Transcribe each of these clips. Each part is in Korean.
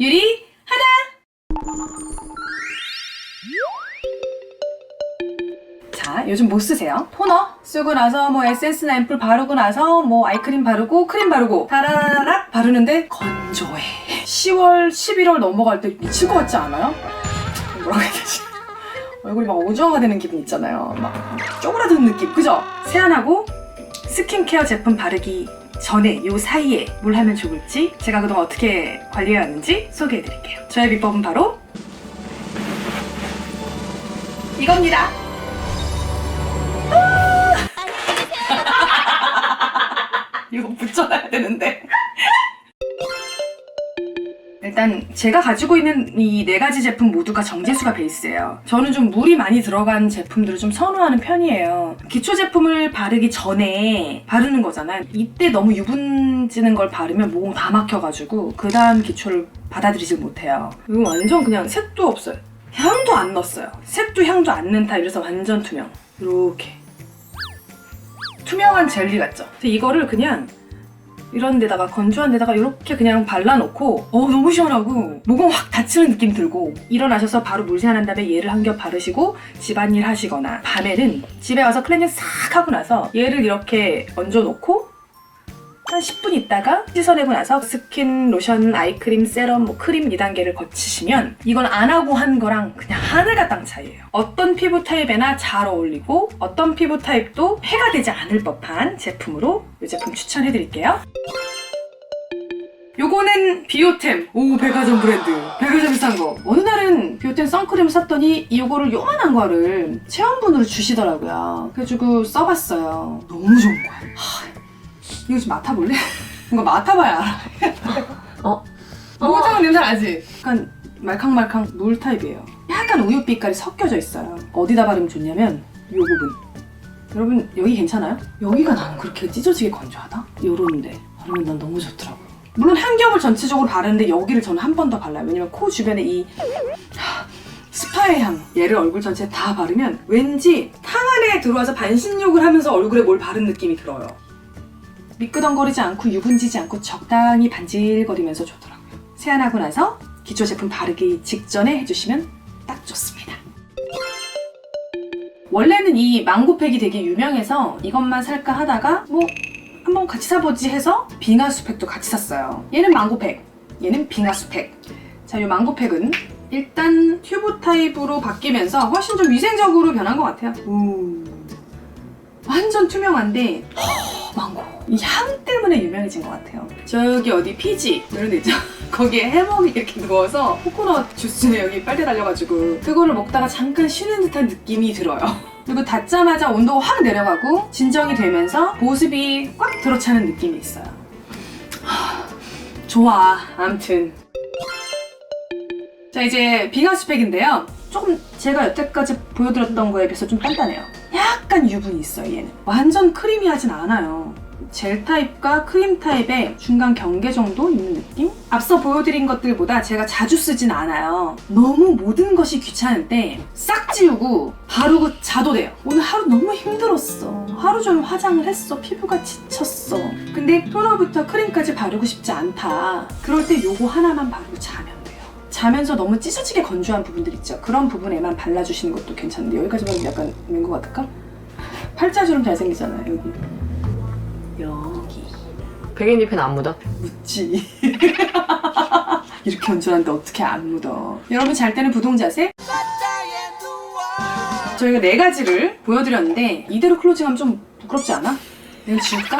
유리 하나 자 요즘 뭐 쓰세요? 토너 쓰고 나서 뭐 에센스나 앰플 바르고 나서 뭐 아이크림 바르고 크림 바르고 다라라락 바르는데 건조해 10월 11월 넘어갈 때 미칠 것 같지 않아요? 뭐라고 해야 되지? 얼굴이 막 오징어가 되는 기분 있잖아요 막 쪼그라드는 느낌 그죠? 세안하고 스킨케어 제품 바르기 전에 요 사이에 뭘 하면 좋을지 제가 그동안 어떻게 관리해왔는지 소개해드릴게요. 저의 비법은 바로 이겁니다. 아! 이거 붙여놔야 되는데. 일단 제가 가지고 있는 이 네 가지 제품 모두가 정제수가 베이스예요. 저는 좀 물이 많이 들어간 제품들을 좀 선호하는 편이에요. 기초 제품을 바르기 전에 바르는 거잖아요. 이때 너무 유분지는 걸 바르면 모공 다 막혀가지고 그 다음 기초를 받아들이지 못해요. 이거 완전 그냥 색도 없어요. 향도 안 넣었어요. 색도 향도 안는 타입이라서 완전 투명. 이렇게 투명한 젤리 같죠? 이거를 그냥 이런 데다가 건조한 데다가 이렇게 그냥 발라놓고 어 너무 시원하고 모공 확 닫히는 느낌 들고 일어나셔서 바로 물 세안한 다음에 얘를 한 겹 바르시고 집안일 하시거나 밤에는 집에 와서 클렌징 싹 하고 나서 얘를 이렇게 얹어놓고 한 10분 있다가 씻어내고 나서 스킨, 로션, 아이크림, 세럼, 뭐 크림 2단계를 거치시면 이건 안 하고 한 거랑 그냥 하늘과 땅 차이예요. 어떤 피부 타입에나 잘 어울리고 어떤 피부 타입도 해가 되지 않을 법한 제품으로 이 제품 추천해드릴게요. 요거는 비오템 오 백화점 브랜드 백화점에 싼거 어느 날은 비오템 선크림 샀더니 이거를 요만한 거를 체험분으로 주시더라고요 그래가지고 써봤어요 너무 좋은 거야 하, 이거 좀 맡아볼래? 이거 맡아봐야 알아 어? 목욕탕 냄새 나지? 약간 말캉말캉 물 타입이에요 약간 우유 빛깔이 섞여져 있어요. 어디다 바르면 좋냐면 요 부분. 여러분 여기 괜찮아요? 여기가 난 그렇게 찢어지게 건조하다? 요런데. 바르면 난 너무 좋더라고 요. 물론 한 겹을 전체적으로 바르는데 여기를 저는 한 번 더 발라요. 왜냐면 코 주변에 이 하, 스파의 향 얘를 얼굴 전체에 다 바르면 왠지 탕 안에 들어와서 반신욕을 하면서 얼굴에 뭘 바른 느낌이 들어요. 미끄덩거리지 않고 유분지지 않고 적당히 반질거리면서 좋더라고요. 세안하고 나서 기초 제품 바르기 직전에 해주시면 딱 좋습니다 원래는 이 망고팩이 되게 유명해서 이것만 살까 하다가 뭐 한번 같이 사보지 해서 빙하수팩도 같이 샀어요. 얘는 망고팩, 얘는 빙하수팩. 자, 이 망고팩은 일단 튜브 타입으로 바뀌면서 훨씬 좀 위생적으로 변한 것 같아요. 오. 완전 투명한데 허, 망고. 이 향 때문에 유명해진 것 같아요. 저기 어디 피지 이런 데 있죠? 거기에 해먹이 이렇게 누워서 코코넛 주스에 여기 빨대 달려가지고 그거를 먹다가 잠깐 쉬는 듯한 느낌이 들어요. 그리고 닫자마자 온도가 확 내려가고 진정이 되면서 보습이 꽉 들어차는 느낌이 있어요. 하, 좋아. 암튼. 자 이제 빙하스팩인데요. 조금 제가 여태까지 보여드렸던 거에 비해서 좀 단단해요. 약간 유분이 있어요 얘는. 완전 크리미하진 않아요. 젤 타입과 크림 타입의 중간 경계 정도 있는 느낌? 앞서 보여드린 것들보다 제가 자주 쓰진 않아요. 너무 모든 것이 귀찮을 때 싹 지우고 바르고 자도 돼요. 오늘 하루 너무 힘들었어. 하루 종일 화장을 했어. 피부가 지쳤어. 근데 토너부터 크림까지 바르고 싶지 않다. 그럴 때 요거 하나만 바르고 자면 돼요. 자면서 너무 찢어지게 건조한 부분들 있죠. 그런 부분에만 발라주시는 것도 괜찮은데 여기까지 바르면 약간 맹거 같을까? 팔자 주름 잘생기잖아요. 여기. 여기. 백인잎에는 안 묻어. 묻지. 이렇게 건조한데 어떻게 안 묻어. 여러분 잘 때는 부동 자세. 저희가 네 가지를 보여드렸는데 이대로 클로징하면 좀 부끄럽지 않아? 내가 지울까?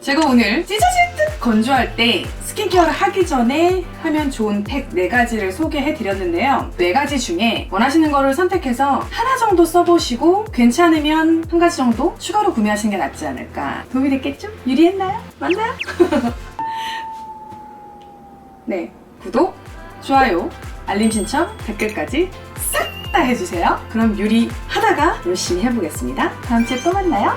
제가 오늘 찢어질 듯 건조할 때 스킨케어를 하기 전에 하면 좋은 팩 네가지를 소개해 드렸는데요. 네가지 중에 원하시는 거를 선택해서 하나 정도 써보시고 괜찮으면 한 가지 정도 추가로 구매하시는 게 낫지 않을까. 도움이 됐겠죠? 유리했나요? 맞나요? 네. 구독, 좋아요, 알림 신청, 댓글까지 싹 다 해주세요. 그럼 유리 하다가 열심히 해보겠습니다. 다음 주에 또 만나요.